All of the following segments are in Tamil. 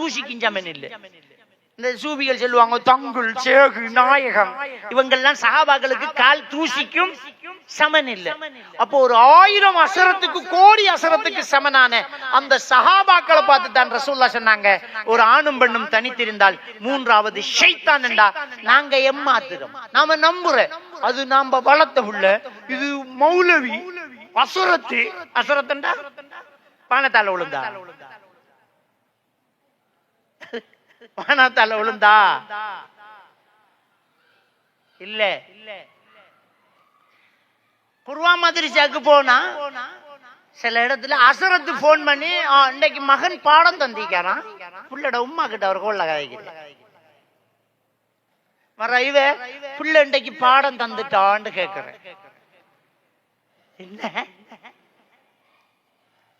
தூசிக்கும் இல்லை. இந்த சூபிகள் சொல்லுவாங்க தங்குள் சேகு நாயகம். இவங்கெல்லாம் சஹாபாக்களுக்கு கால் தூசிக்கும் சமன் இல்லை. அப்போ ஒரு ஆயிரம் அசரத்துக்கு கோடி அசரத்துக்கு சமனான அந்த சஹாபாக்களை பார்த்து தான் ரசூல்லா சொன்னாங்க. ஒரு ஆணும் பெண்ணும் தனித்திருந்தால் மூன்றாவது ஷைத்தான் என்றா நாங்க எம்மாத்துறோம் நாம நம்புறேன் அது நாம வளர்த்த உள்ள இது மௌலவி அசுரத்து. அசுரத்தண்டா? பானத்தால விழுந்தா பானத்தால விழுந்தா? இல்ல. குருவா மதுரிசாக்கு போனா? சில இடத்துல அசரத்து போன் பண்ணி இன்னைக்கு மகன் பாடம் தந்திக்கிறான் புள்ளட உமா கிட்ட அவர் கோல்ல கதைக்கு வர இவ புள்ள இன்னைக்கு பாடம் தந்துட்டான்னு கேக்குறேன். என்ன?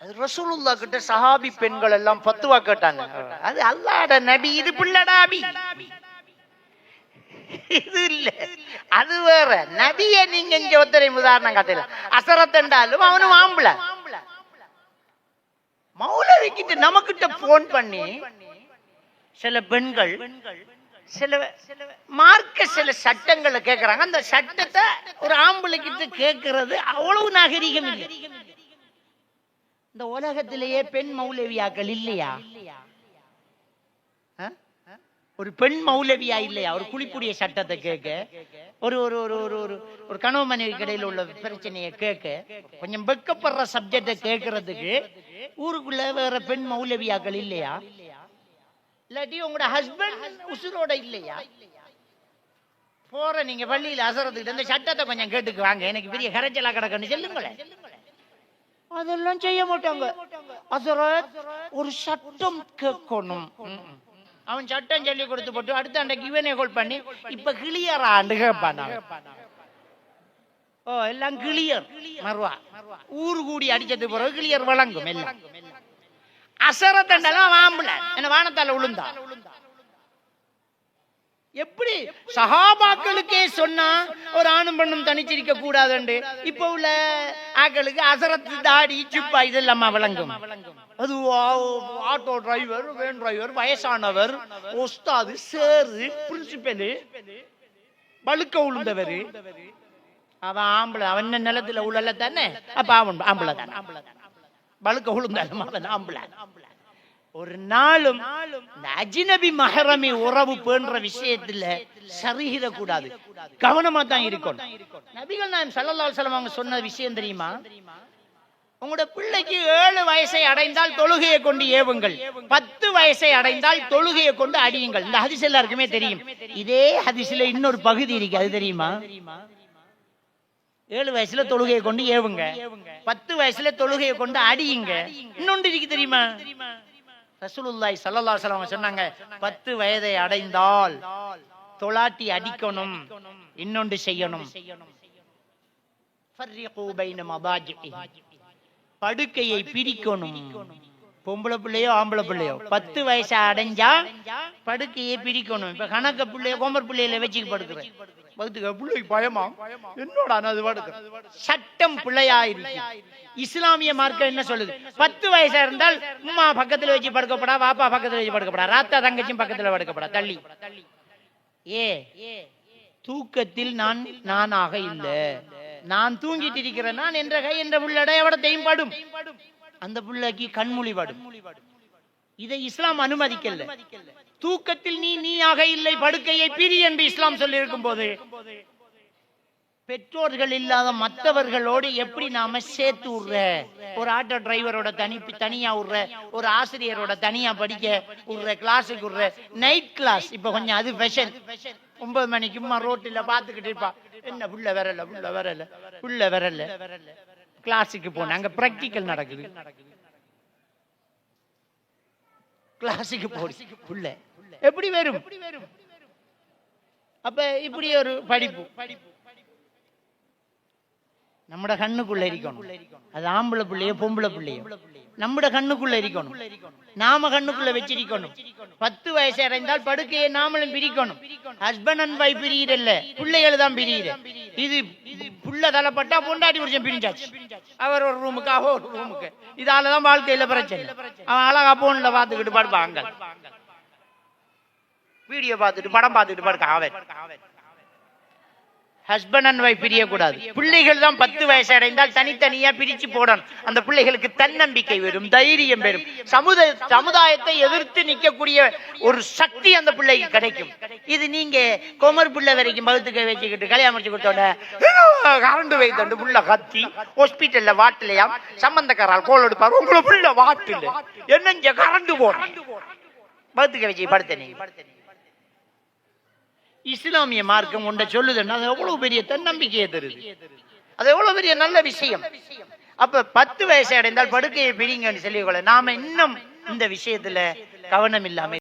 ரசூலுல்லா கிட்ட சஹாபி பெண்கள் எல்லாம் பத்துவா கேட்டாங்க. அது அல்லாட நபி இது புள்ளடாபி இது இல்ல. அது வேற. நபிய நீங்க இங்க ஒத்தரை உதாரணம் காட்டல. அசரத்தண்டாலும் அவனும் ஆம்பள. மௌலவிக்கிட்ட நமக்கிட்ட போன் பண்ணி சில பெண்கள் சில மார்க்க சில சட்டங்களை கேக்குறாங்க. அந்த சட்டத்தை ஒரு ஆம்பளை கிட்ட கேட்கறது அவ்வளவு நாகரிகம் இல்லை. இந்த உலகத்திலேயே பெண் மௌலவியாக்கள் இல்லையா? ஒரு பெண் மௌலவியா இல்லையா? ஒரு குளிப்புடைய சட்டத்தை கேட்க. ஒரு ஒரு ஒரு ஒரு ஒரு ஒரு கணவன் மனைவி கடையில் உள்ள பிரச்சனையை கேட்க. கொஞ்சம் வெக்கப்படுற சப்ஜெக்டை கேட்கறதுக்கு ஊருக்குள்ள வேற பெண் மௌலவியாக்கள் இல்லையா? இல்லாட்டி உங்களோட ஹஸ்பண்ட் உசுரோட இல்லையா? போற நீங்க பள்ளியில அசரத்துக்கிட்ட இந்த சட்டத்தை கொஞ்சம் கேட்டுக்கு வாங்க எனக்கு பெரிய கரைச்சலா கிடக்குன்னு சொல்லுங்களேன். அதெல்லாம் செய்ய மாட்டாங்க. அசரத் ஒரு சட்டம் கேட்கணும். அவன் சட்டம் சொல்லி கொடுத்து போட்டு அடுத்த அன்றைக்கு இவனே கோல் பண்ணி இப்ப கிளியர் ஆண்டு கேட்பான் ஓ எல்லாம் கிளியர். மறுவா ஊர் கூடி அடிச்சது பிறகு கிளியர் வழங்கும் எல்லாம். அசரத்தண்டெல்லாம் வாம்பல என்ன வானத்தால உளுந்தான். எப்படி? சஹாபாக்களுக்கே சொன்னா ஒரு ஆணும் பெண்ணும் தனிச்சிருக்க கூடாதுண்டு. இப்ப உள்ள ஆக்களுக்கு அசரத்து தாடி சிப்பா இதெல்லாம் விளங்கும் அது ஆட்டோ டிரைவர் வேன் டிரைவர் வயசானவர் ஒஸ்தாது சேரு பிரின்சிபலு பழுக்க உளுந்தவர் அவன் ஆம்பளை அவன் நிலத்துல உள்ள தானே அப்ப அவன் ஆம்பளை தான் பழுக்க உளுந்தாலும் அவன் ஆம்பளை. ஒரு நாளும் இந்த அஜினபி மஹரமி உறவு பேன்ற விஷயத்துல சரிகிற கூடாது கவனமா தான் இருக்கணும். நபிகள் நான் சல்லல்லால் அலைஹி அவங்க சொன்ன விஷயம் தெரியுமா? உங்களோட பிள்ளைக்கு ஏழு வயசை அடைந்தால் தொழுகையை கொண்டு ஏவுங்கள். பத்து வயசை அடைந்தால் தொழுகையை கொண்டு அடியுங்கள். இந்த ஹதீஸ் எல்லாருக்குமே தெரியும். இதே ஹதீஸ்ல இன்னொரு பகுதி இருக்கு. அது தெரியுமா? ஏழு வயசுல தொழுகையை கொண்டு ஏவுங்க. பத்து வயசுல தொழுகையை கொண்டு அடியுங்க. இன்னொன்று இருக்கு தெரியுமா? ரசூலுல்லாஹி ஸல்லல்லாஹு அலைஹி வஸல்லம் சொன்னாங்க பத்து வயதை அடைந்தால் தொலாட்டி அடிக்கணும் இன்னொன்று செய்யணும். படுக்கையை பிரிக்கணும் பொம்பளை பிள்ளையோ ஆம்பளை பிள்ளையோ. பத்து வயசு அடைஞ்சா படுக்கையை பிரிக்கணும். இப்ப கணக்க பிள்ளைய கோம்பர் பிள்ளையில வச்சுக்கு படுக்கிறேன் படுத்துக்க பிள்ளைக்கு பயமா? என்னோட அது படுக்க சட்டம் பிள்ளையா இருக்கு இஸ்லாமிய மார்க்கம் என்ன சொல்லுது? பத்து வயசா இருந்தால் உம்மா பக்கத்துல வச்சு படுக்கப்படா வாப்பா பக்கத்துல வச்சு படுக்கப்படா ராத்தா தங்கச்சியும் பக்கத்துல படுக்கப்படா தள்ளி. ஏ தூக்கத்தில் நான் நானாக இல்ல. நான் தூங்கிட்டு இருக்கிறேன். நான் என்ற கை என்ற புள்ளட எவடத்தையும் படும். அந்த புள்ளைக்கு கண்மொழி படும் இதை இஸ்லாம் அனுமதிக்கல. தூக்கத்தில் நீ நீயாக இல்லை படுக்கையை பிரி என்று இஸ்லாம் சொல்லி இருக்கும் போது பெற்றோர்கள் இல்லாத மற்றவர்களோடு எப்படி நாம சேர்த்து விடுற ஒரு ஆட்டோ டிரைவரோட தனி தனியா விடுற ஒரு ஆசிரியரோட தனியா படிக்க விடுற கிளாஸுக்கு விடுற நைட் கிளாஸ் இப்ப கொஞ்சம் அது ஃபெஷன் ஒன்பது மணிக்கு சும்மா ரோட்டில் பார்த்துக்கிட்டு இருப்பா. என்ன புள்ள வரல புள்ள வரல புள்ள வரல. கிளாஸுக்கு போன அங்க பிராக்டிக்கல் நடக்குது. கிளாஸுக்கு போடி. புள்ள. எப்படி வரும்? அப்ப இப்படி ஒரு படிப்பு. நம்மட கண்ணுக்குள்ள இருக்கணும் அது ஆம்பளை பிள்ளையோ பொம்பளை பிள்ளையோ. நம்மட கண்ணுக்குள்ள இருக்கணும். நாம கண்ணுக்குள்ள வச்சிருக்கணும். பத்து வயசு அடைந்தால் படுக்கையை நாமளும் பிரிக்கணும். ஹஸ்பண்ட் அண்ட் வைஃப் பிரியிறல்ல பிள்ளைகள் தான் பிரியுது. இது புள்ள தலைப்பட்டா பொண்டாட்டி புருஷன் பிரிஞ்சாச்சு. அவர் ஒரு ரூமுக்கு அவ ஒரு ரூமுக்கு இதாலதான் வாழ்க்கையில பிரச்சனை. அவன் அழகா போன்ல பாத்துக்கிட்டு படுப்பாங்க வீடியோ பார்த்துட்டு படம் பார்த்துட்டு படுக்க அவன். ஹஸ்பண்ட் அண்ட் ஒய்ஃப் பிரியக்கூடாது. பிள்ளைகள் தான் பத்து வயசு அடைந்தால் தனித்தனியா பிரிச்சு போடணும். அந்த பிள்ளைகளுக்கு தன்னம்பிக்கை வரும் தைரியம் வரும் சமுதாய சமுதாயத்தை எதிர்த்து நிற்கக்கூடிய ஒரு சக்தி அந்த பிள்ளைக்கு கிடைக்கும். இது நீங்க கொமர் பிள்ளை வரைக்கும் பகுத்துக்க வச்சுக்கிட்டு கல்யாணம் முடிச்சு கொடுத்தோட கரண்டு வைத்தோண்டு புள்ள கத்தி ஹாஸ்பிட்டல்ல வாட்டிலையாம் சம்பந்தக்காரால் கோல் எடுப்பார் உங்களை புள்ள வாட்டில். என்ன கரண்ட் போடும் பகுத்துக்க வச்சு படுத்த நீங்க. இஸ்லாமிய மார்க்கம் உண்ட சொல்லுதுன்னா அது எவ்வளவு பெரிய தன்னம்பிக்கையை தருது. அது எவ்வளவு பெரிய நல்ல விஷயம். அப்ப பத்து வயசு அடைந்தால் படுக்கையை பிடிங்கன்னு சொல்லிக்கொள்ள நாம இன்னும் இந்த விஷயத்துல கவனம் இல்லாம